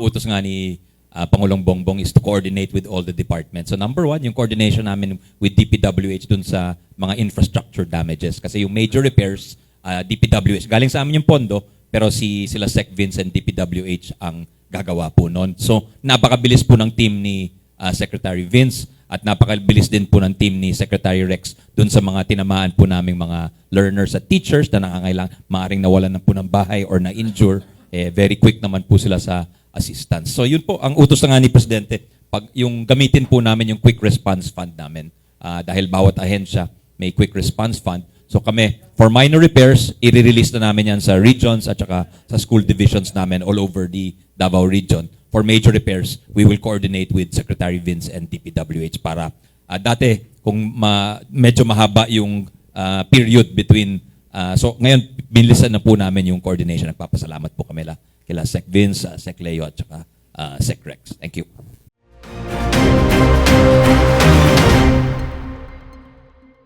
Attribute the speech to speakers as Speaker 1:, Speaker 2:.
Speaker 1: utos nga ni ah, Pangulong Bongbong is to coordinate with all the departments. So number one, yung coordination namin with DPWH dun sa mga infrastructure damages. Kasi yung major repairs, ah, DPWH, galing sa amin yung pondo, pero si sila Sec Vince and DPWH ang gagawa po noon. So napakabilis po ng team ni ah, Secretary Vince at napakabilis din po ng team ni Secretary Rex dun sa mga tinamaan po naming mga learners at teachers na nangangailang maaring nawalan na po ng bahay or na-injure. Eh, very quick naman po sila sa assistance. So yun po, ang utos nga ni Presidente, pag yung gamitin po namin yung quick response fund namin. Ah, dahil bawat ahensya may quick response fund. So kami, for minor repairs, i-release na namin yan sa regions at saka sa school divisions namin all over the Davao region. For major repairs, we will coordinate with Secretary Vince and DPWH para ah, dati kung ma, medyo mahaba yung ah, period between ah, so ngayon binilisan na po namin yung coordination. Nagpapasalamat po kami la kila Sec Vince, ah, Sec Leo at saka ah, Sec Rex. Thank you.